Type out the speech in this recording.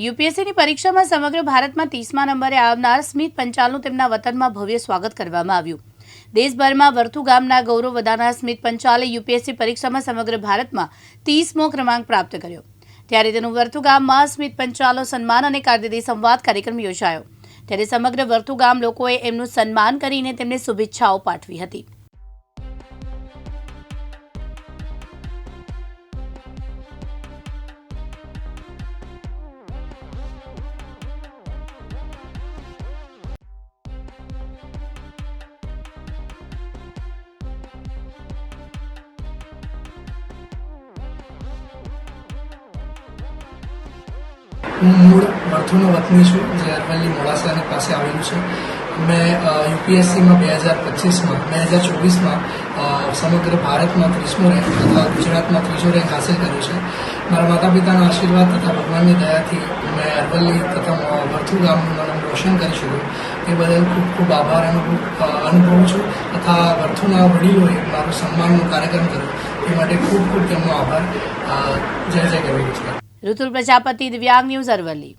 યુપીએસસીની પરીક્ષામાં સમગ્ર ભારતમાં ત્રીસમા નંબરે આવનાર સ્મિત પંચાલનું તેમના વતનમાં ભવ્ય સ્વાગત કરવામાં આવ્યું. દેશભરમાં વર્થુ ગામના ગૌરવ વધારનાર સ્મિત પંચાલે યુપીએસસી પરીક્ષામાં સમગ્ર ભારતમાં ત્રીસમો ક્રમાંક પ્રાપ્ત કર્યો. ત્યારે તેનું વર્થુ ગામમાં સ્મિત પંચાલનો સન્માન અને કારકિર્દી સંવાદ કાર્યક્રમ યોજાયો. ત્યારે સમગ્ર વર્થુ ગામ લોકોએ એમનું સન્માન કરીને તેમને શુભેચ્છાઓ પાઠવી હતી. હું મૂળ વર્થુનો વતની છું, જે અરવલ્લી મોડાસાની પાસે આવેલું છે. મેં યુપીએસસીમાં બે હજાર પચીસમાં, બે હજાર ચોવીસમાં સમગ્ર ભારતમાં ત્રીસમો રેન્ક તથા ગુજરાતમાં ત્રીજો રેન્ક હાંસલ કર્યો છે. મારા માતા પિતાના આશીર્વાદ તથા ભગવાનની દયાથી મેં અરવલ્લી તથા વર્થુ ગામનું નામ રોશન કરી શક્યું એ બદલ ખૂબ ખૂબ આભાર અનુભવ અનુભવું છું તથા વર્થુના વડીલોએ મારું સન્માનનો કાર્યક્રમ કર્યો. તે માટે ખૂબ ખૂબ તેમનો આભાર. જય જય કવિ છે ઋતુલ પ્રજાપતિ દિવ્યાંગ ન્યૂઝ અરવલ્લી